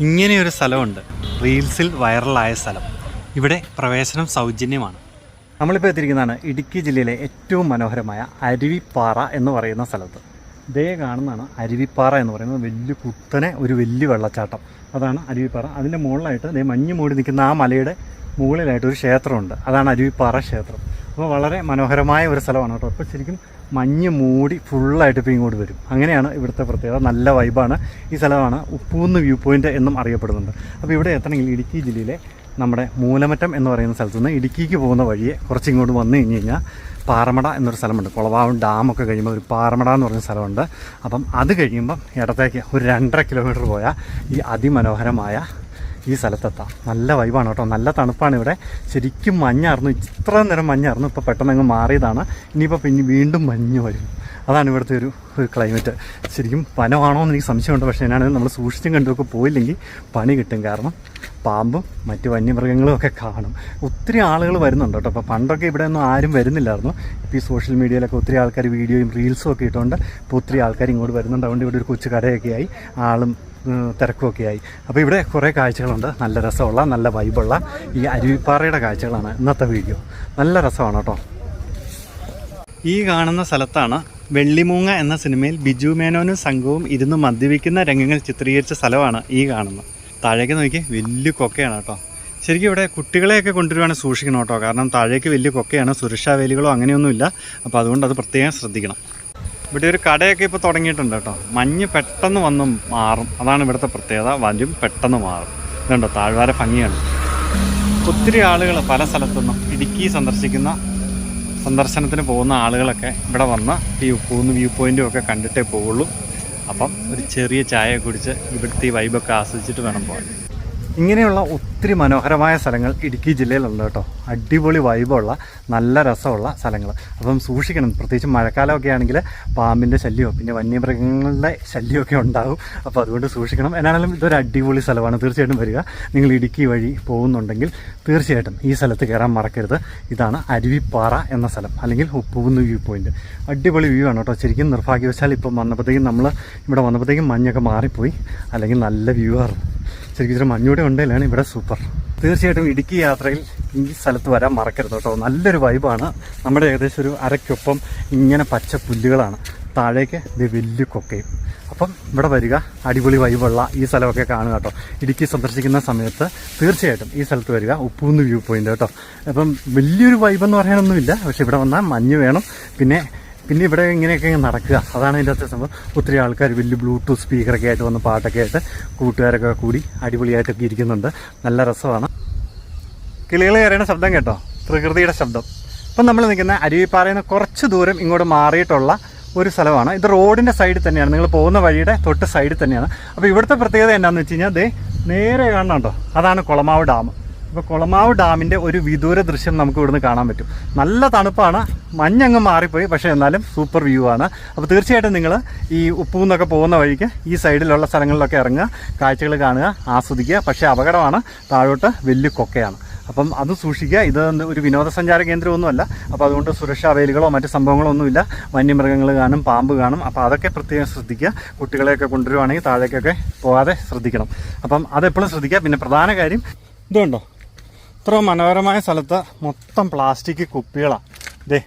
ഇങ്ങനെയൊരു സ്ഥലമുണ്ട്. റീൽസിൽ വൈറലായ സ്ഥലം. ഇവിടെ പ്രവേശനം സൗജന്യമാണ്. നമ്മളിപ്പോൾ എത്തിയിരിക്കുന്നതാണ് ഇടുക്കി ജില്ലയിലെ ഏറ്റവും മനോഹരമായ അരുവിപ്പാറ എന്ന് പറയുന്ന സ്ഥലത്ത്. ദേ കാണുന്നതാണ് അരുവിപ്പാറ എന്ന് പറയുന്നത്. വലിയ കുത്തനെ ഒരു വലിയ വെള്ളച്ചാട്ടം. അതാണ് അരുവിപ്പാറ. അതിന്റെ മുകളിലായിട്ട് ദേ മഞ്ഞ് മൂടി നിൽക്കുന്ന ആ മലയുടെ മുകളിലായിട്ട് ഒരു ക്ഷേത്രമുണ്ട്. അതാണ് അരുവിപ്പാറ ക്ഷേത്രം. അപ്പോൾ വളരെ മനോഹരമായ ഒരു സ്ഥലമാണ് കേട്ടോ. അപ്പോൾ ശരിക്കും മഞ്ഞ് മൂടി ഫുള്ളായിട്ട് ഇപ്പോൾ ഇങ്ങോട്ട് വരും. അങ്ങനെയാണ് ഇവിടുത്തെ പ്രത്യേകത. നല്ല വൈബാണ് ഈ സ്ഥലമാണ്. ഉപ്പൂന്ന് വ്യൂ പോയിന്റ് എന്നും അറിയപ്പെടുന്നുണ്ട്. അപ്പോൾ ഇവിടെ എത്തണമെങ്കിൽ ഇടുക്കി ജില്ലയിലെ നമ്മുടെ മൂലമറ്റം എന്ന് പറയുന്ന സ്ഥലത്ത് നിന്ന് ഇടുക്കിക്ക് പോകുന്ന വഴിയെ കുറച്ച് ഇങ്ങോട്ട് വന്നു കഴിഞ്ഞ് കഴിഞ്ഞാൽ പാറമട എന്നൊരു സ്ഥലമുണ്ട്. കുളവാവും ഡാമൊക്കെ കഴിയുമ്പോൾ ഒരു പാറമട എന്ന് പറഞ്ഞ സ്ഥലമുണ്ട്. അപ്പം അത് കഴിയുമ്പം ഇടത്തേക്ക് ഒരു രണ്ടര കിലോമീറ്റർ പോയാൽ ഈ അതിമനോഹരമായ ഈ സ്ഥലത്തെത്താം. നല്ല വൈബാണ് കേട്ടോ. നല്ല തണുപ്പാണ് ഇവിടെ. ശരിക്കും മഞ്ഞായിരുന്നു ഇത്ര നേരം മഞ്ഞായിരുന്നു ഇപ്പോൾ പെട്ടെന്ന് അങ്ങ് മാറിയതാണ്. ഇനിയിപ്പോൾ പിന്നെ വീണ്ടും മഞ്ഞ് വരും. അതാണ് ഇവിടുത്തെ ഒരു ക്ലൈമറ്റ് ശരിക്കും വനമാണോ എന്ന് എനിക്ക് സംശയമുണ്ട്. പക്ഷേ ഞാനത് നമ്മൾ സൂക്ഷിച്ചും കണ്ടുമൊക്കെ പോയില്ലെങ്കിൽ പണി കിട്ടും. കാരണം പാമ്പും മറ്റ് വന്യമൃഗങ്ങളും ഒക്കെ കാണും. ഒത്തിരി ആളുകൾ വരുന്നുണ്ട് കേട്ടോ. അപ്പോൾ പണ്ടൊക്കെ ഇവിടെ ഒന്നും ആരും വരുന്നില്ലായിരുന്നു. ഇപ്പോൾ ഈ സോഷ്യൽ മീഡിയയിലൊക്കെ ഒത്തിരി ആൾക്കാർ വീഡിയോയും റീൽസും ഒക്കെ ഇട്ടുകൊണ്ട് ഇപ്പോൾ ഒത്തിരി ആൾക്കാർ ഇങ്ങോട്ട് വരുന്നുണ്ട്. അതുകൊണ്ട് ഇവിടെ ഒരു കൊച്ചു കടയൊക്കെ ആയി. ആളും തിരക്കുമൊക്കെ ആയി അപ്പോൾ ഇവിടെ കുറേ കാഴ്ചകളുണ്ട്. നല്ല രസമുള്ള നല്ല വൈബുള്ള ഈ അരുവിപ്പാറയുടെ കാഴ്ചകളാണ് ഇന്നത്തെ വീഡിയോ നല്ല രസമാണ് കേട്ടോ. ഈ കാണുന്ന സ്ഥലത്താണ് വെള്ളിമൂങ്ങ എന്ന സിനിമയിൽ ബിജു മേനോനും സംഘവും ഇരുന്ന് മദ്യപിക്കുന്ന രംഗങ്ങൾ ചിത്രീകരിച്ച സ്ഥലമാണ് ഈ കാണുന്നത്. താഴേക്ക് നോക്കി വലിയ കൊക്കയാണ് കേട്ടോ. ശരിക്കും ഇവിടെ കുട്ടികളെയൊക്കെ കൊണ്ടുവരുവാണെങ്കിൽ സൂക്ഷിക്കണം കേട്ടോ. കാരണം താഴേക്ക് വലിയ കൊക്കയാണ് സുരക്ഷാ വേലികളോ അങ്ങനെയൊന്നുമില്ല. അപ്പോൾ അതുകൊണ്ട് അത് പ്രത്യേകം ശ്രദ്ധിക്കണം. ഇവിടെ ഒരു കടയൊക്കെ ഇപ്പോൾ തുടങ്ങിയിട്ടുണ്ട് കേട്ടോ. മഞ്ഞ് പെട്ടെന്ന് വന്ന് മാറും. അതാണ് ഇവിടുത്തെ പ്രത്യേകത. വരും പെട്ടെന്ന് മാറും. ഇതുണ്ടോ? താഴ്വാര ഭംഗിയാണ്. ഒത്തിരി ആളുകൾ പല സ്ഥലത്തുനിന്നും ഇടുക്കി സന്ദർശിക്കുന്ന സന്ദർശനത്തിന് പോകുന്ന ആളുകളൊക്കെ ഇവിടെ വന്ന് ഈ പോകുന്ന വ്യൂ പോയിന്റും ഒക്കെ കണ്ടിട്ടേ പോവുള്ളൂ. അപ്പം ഒരു ചെറിയ ചായ കുടിച്ച് ഇവിടുത്തെ ഈ വൈബൊക്കെ ആസ്വദിച്ചിട്ട് വേണം പോകാൻ. ഇങ്ങനെയുള്ള ഒത്തിരി മനോഹരമായ സ്ഥലങ്ങൾ ഇടുക്കി ജില്ലയിലുണ്ട് കേട്ടോ. അടിപൊളി വൈബുള്ള നല്ല രസമുള്ള സ്ഥലങ്ങൾ. അപ്പം സൂക്ഷിക്കണം പ്രത്യേകിച്ച് മഴക്കാലമൊക്കെ ആണെങ്കിൽ പാമ്പിന്റെ ശല്യമോ പിന്നെ വന്യമൃഗങ്ങളുടെ ശല്യമൊക്കെ ഉണ്ടാകും അപ്പോൾ അതുകൊണ്ട് സൂക്ഷിക്കണം. എന്നാലും ഇതൊരു അടിപൊളി സ്ഥലമാണ്. തീർച്ചയായിട്ടും വരിക. നിങ്ങൾ ഇടുക്കി വഴി പോകുന്നുണ്ടെങ്കിൽ തീർച്ചയായിട്ടും ഈ സ്ഥലത്ത് കയറാൻ മറക്കരുത്. ഇതാണ് അരുവിപ്പാറ എന്ന സ്ഥലം അല്ലെങ്കിൽ ഉപ്പുകുന്ന് വ്യൂ പോയിന്റ്. അടിപൊളി വ്യൂ ആണ് കേട്ടോ. ശരിക്കും നിർഭാഗ്യവശാൽ ഇപ്പം വന്നപ്പോഴത്തേക്കും നമ്മൾ ഇവിടെ വന്നപ്പോഴത്തേക്കും മഞ്ഞൊക്കെ മാറിപ്പോയി. അല്ലെങ്കിൽ നല്ല വ്യൂ ആയിരുന്നു. ശരിക്കും ഇച്ചിരി മഞ്ഞൂടെ ഉണ്ടെങ്കിലാണ് ഇവിടെ സൂപ്പർ. തീർച്ചയായിട്ടും ഇടുക്കി യാത്രയിൽ ഈ സ്ഥലത്ത് വരാൻ മറക്കരുത് കേട്ടോ. നല്ലൊരു വൈബാണ്. നമ്മുടെ ഏകദേശം ഒരു അരയ്ക്കൊപ്പം ഇങ്ങനെ പച്ച പുല്ലുകളാണ്. താഴേക്ക് ഇത് വലിയ കൊക്കയും. അപ്പം ഇവിടെ വരിക. അടിപൊളി വൈബുള്ള ഈ സ്ഥലമൊക്കെ കാണുക കേട്ടോ. ഇടുക്കി സന്ദർശിക്കുന്ന സമയത്ത് തീർച്ചയായിട്ടും ഈ സ്ഥലത്ത് വരിക. ഉപ്പൂന്ന് വ്യൂ പോയിന്റ് കേട്ടോ. അപ്പം വലിയൊരു വൈബെന്ന് പറയാനൊന്നുമില്ല. പക്ഷെ ഇവിടെ വന്നാൽ മഞ്ഞ് വേണം. പിന്നെ പിന്നെ ഇവിടെ ഇങ്ങനെയൊക്കെ ഇങ്ങ് നടക്കുക. അതാണ് ഇതിന്റെ അത്യാവശ്യം സംഭവം. ഒത്തിരി ആൾക്കാർ വലിയ ബ്ലൂടൂത്ത് സ്പീക്കറൊക്കെ ആയിട്ട് വന്ന് പാട്ടൊക്കെ ആയിട്ട് കൂട്ടുകാരൊക്കെ കൂടി അടിപൊളിയായിട്ടൊക്കെ ഇരിക്കുന്നുണ്ട്. നല്ല രസമാണ്. കിളികൾ കയറിയുടെ ശബ്ദം കേട്ടോ? പ്രകൃതിയുടെ ശബ്ദം. ഇപ്പം നമ്മൾ നിൽക്കുന്ന അരുവിപ്പാറയിൽ നിന്ന് കുറച്ച് ദൂരം ഇങ്ങോട്ട് മാറിയിട്ടുള്ള ഒരു സ്ഥലമാണ്. ഇത് റോഡിന്റെ സൈഡിൽ തന്നെയാണ്. നിങ്ങൾ പോകുന്ന വഴിയുടെ തൊട്ട് സൈഡിൽ തന്നെയാണ്. അപ്പോൾ ഇവിടുത്തെ പ്രത്യേകത എന്താണെന്ന് വെച്ച് കഴിഞ്ഞാൽ ദേ നേരെ കാണണം കേട്ടോ. അതാണ് കുളമാവ് ഡാം. ഇപ്പോൾ കുളമാവ് ഡാമിന്റെ ഒരു വിദൂര ദൃശ്യം നമുക്ക് ഇവിടുന്ന് കാണാൻ പറ്റും. നല്ല തണുപ്പാണ് മഞ്ഞങ്ങ് മാറിപ്പോയി പക്ഷേ എന്നാലും സൂപ്പർ വ്യൂ ആണ്. അപ്പോൾ തീർച്ചയായിട്ടും നിങ്ങൾ ഈ ഉപ്പൂന്നൊക്കെ പോകുന്ന വഴിക്ക് ഈ സൈഡിലുള്ള സ്ഥലങ്ങളിലൊക്കെ ഇറങ്ങുക കാഴ്ചകൾ കാണുക ആസ്വദിക്കുക. പക്ഷേ അപകടമാണ് താഴോട്ട് വലിയ കൊക്കയാണ്. അപ്പം അത് സൂക്ഷിക്കുക. ഇത് ഒരു വിനോദസഞ്ചാര കേന്ദ്രമൊന്നുമല്ല. അപ്പോൾ അതുകൊണ്ട് സുരക്ഷാ വേലുകളോ മറ്റ് സംഭവങ്ങളോ ഒന്നുമില്ല വന്യമൃഗങ്ങൾ കാണും പാമ്പ് കാണും. അപ്പോൾ അതൊക്കെ പ്രത്യേകം ശ്രദ്ധിക്കുക. കുട്ടികളെയൊക്കെ കൊണ്ടുവരുവാണെങ്കിൽ താഴേക്കൊക്കെ പോകാതെ ശ്രദ്ധിക്കണം. അപ്പം അതെപ്പോഴും ശ്രദ്ധിക്കുക. പിന്നെ പ്രധാന കാര്യം ഇതുണ്ടോ? ഇത്ര മനോഹരമായ സ്ഥലത്ത് മൊത്തം പ്ലാസ്റ്റിക് കുപ്പികളാണ് ഇതേ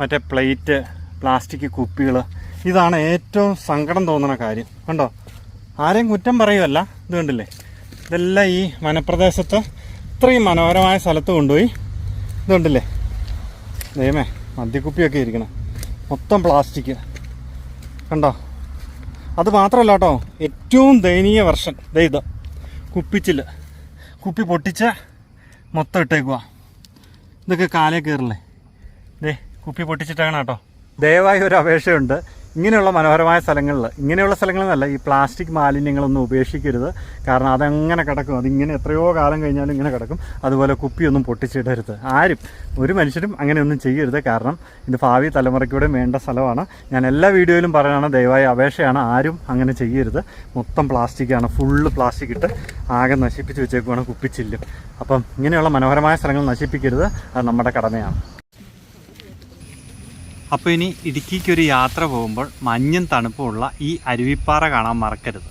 മറ്റേ പ്ലേറ്റ് പ്ലാസ്റ്റിക് കുപ്പികൾ ഇതാണ് ഏറ്റവും സങ്കടം തോന്നുന്ന കാര്യം. കണ്ടോ? ആരെയും കുറ്റം പറയുമല്ല ഇത് കണ്ടില്ലേ? ഇതെല്ലാം ഈ വനപ്രദേശത്ത് ഇത്രയും മനോഹരമായ സ്ഥലത്ത് കൊണ്ടുപോയി. ഇത് കണ്ടില്ലേ? ദൈവമേ മദ്യക്കുപ്പിയൊക്കെ ഇരിക്കണം. മൊത്തം പ്ലാസ്റ്റിക് കണ്ടോ? അത് മാത്രമല്ല കേട്ടോ ഏറ്റവും ദയനീയ വർഷം ദേ കുപ്പിച്ചില്ല. കുപ്പിച്ചിൽ കുപ്പി പൊട്ടിച്ച് മൊത്തം ഇട്ടേക്കുക ഇതൊക്കെ കാലേ കയറില്ലേ? ദേ കുപ്പി പൊട്ടിച്ചിട്ടാണ് കേട്ടോ ദയവായി ഒരു അപേക്ഷയുണ്ട്. ഇങ്ങനെയുള്ള മനോഹരമായ സ്ഥലങ്ങളിൽ ഇങ്ങനെയുള്ള സ്ഥലങ്ങളെന്നല്ല ഈ പ്ലാസ്റ്റിക് മാലിന്യങ്ങളൊന്നും ഉപേക്ഷിക്കരുത്. കാരണം അതങ്ങനെ കിടക്കും. അതിങ്ങനെ എത്രയോ കാലം കഴിഞ്ഞാലും ഇങ്ങനെ കിടക്കും. അതുപോലെ കുപ്പിയൊന്നും പൊട്ടിച്ചിടരുത്. ആരും ഒരു മനുഷ്യരും അങ്ങനെയൊന്നും ചെയ്യരുത്. കാരണം ഇത് ഭാവി തലമുറയ്ക്കൂടെ വേണ്ട സ്ഥലമാണ്. ഞാൻ എല്ലാ വീഡിയോയിലും പറയുകയാണ് ദയവായി അപേക്ഷയാണ്. ആരും അങ്ങനെ ചെയ്യരുത്. മൊത്തം പ്ലാസ്റ്റിക്കാണ്. ഫുള്ള് പ്ലാസ്റ്റിക് ഇട്ട് ആകെ നശിപ്പിച്ച് വെച്ചേക്കുവാണ് കുപ്പിച്ചില്ലും. അപ്പം ഇങ്ങനെയുള്ള മനോഹരമായ സ്ഥലങ്ങൾ നശിപ്പിക്കരുത്. അത് നമ്മുടെ കടമയാണ്. അപ്പോൾ ഇനി ഇടുക്കിക്ക് ഒരു യാത്ര പോകുമ്പോൾ മഞ്ഞും തണുപ്പുമുള്ള ഈ അരുവിപ്പാറ കാണാൻ മറക്കരുത്.